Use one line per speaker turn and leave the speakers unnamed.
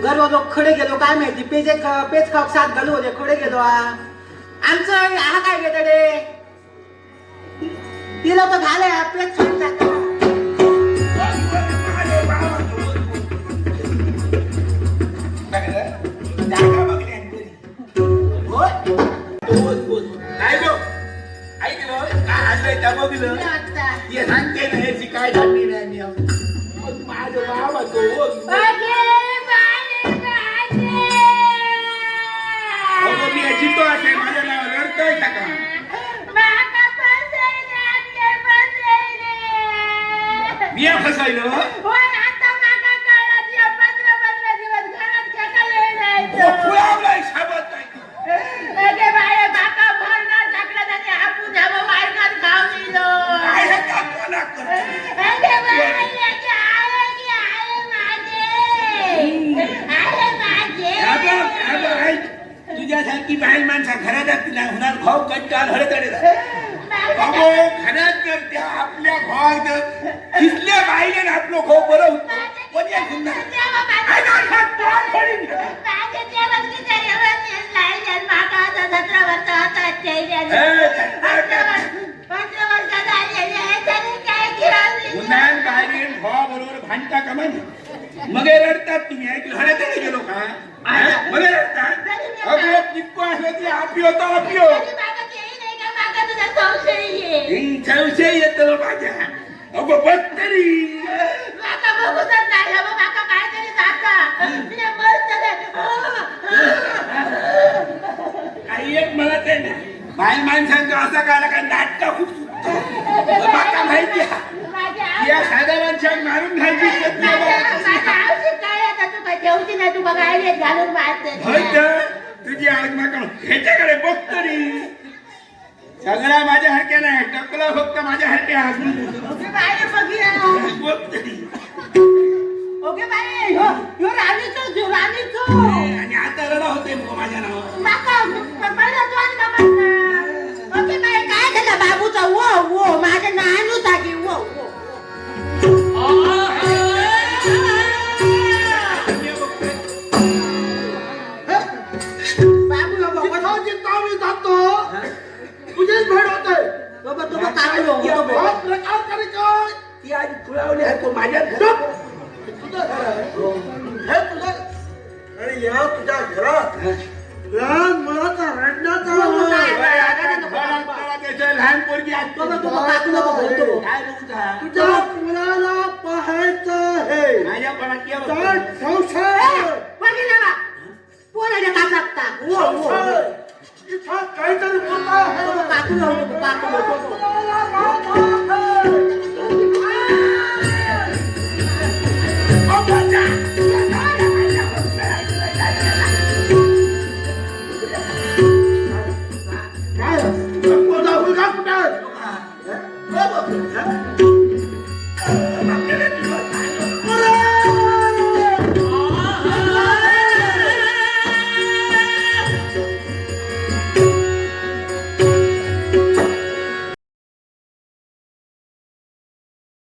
गरव लोक खडे गेलो काय माहिती? पेजे पेज खाऊक सात घालू होते खडे गेलो हा. आमचं हा काय घेत रे ती लोक घाले. पेज
बोल बोल काय झाली नाही माझं बाबा तो मी याची तो असेल माझ्या नावावर रडतोय का मी या फसायलो फुलावलाय शाबत नाही काय हे काकवाला करतो? हा बघ, हा बघ, ऐक. की बाहेर माणसा घरात असतील होणार भाऊ कंटाळ हळदडे अगो घरात त्या आपल्या भावात तिथल्या बाईने आपलं खो बरं होतं. पण या सुंदर बाहेर भावा बरोबर भांडता का मग रडतात तुम्ही ऐकलं? हळदडे गेलो का? मग हे रडतात अगो पिक्को असलं की आपियो तो आपियो हिंग संशय येतो माझ्या अगो बघ तरी काही एक मला ते ना बाई माणसांचा असा काला का नाटका खूप सुटतो माका माहिती आहे या साध्या माणसांना मारून घालची
ठेवची नाही तू बघा आयडिया घालून मारते
तुझी आज माका ह्याच्याकडे बघ तरी. सगळा माझ्या हरक्या नाही टकला फक्त माझ्या हरक्या बघ तरी.
ओके बाई राणीचो राणीचो.
आणि आता रडा होते मग माझ्या नावावर.
माका पहिला तू आणि नमस्कार ओके बाई काय झालं बाबूचा? वो वो माझ्या नानू जागी
बाबा तो काढलो
हा प्रकार तरी काय
ती आज फुलावली आहे तो माझ्या
चुप!
घरात
तुझं घर आहे हे तुझं अरे या तुझ्या घरात लहान मुलाचा रडण्याचा आवाज.
लहान पोरगी आज
बाबा तो काकू नको बोलतो
काय बोलता
तुझ्या मुलाला पाहायचं आहे
माझ्या पणात ये बघ.
काय संशय
बघितलं बा पोराच्या कासापता वो वो
संशय. इथं काहीतरी बोलता आहे
काकू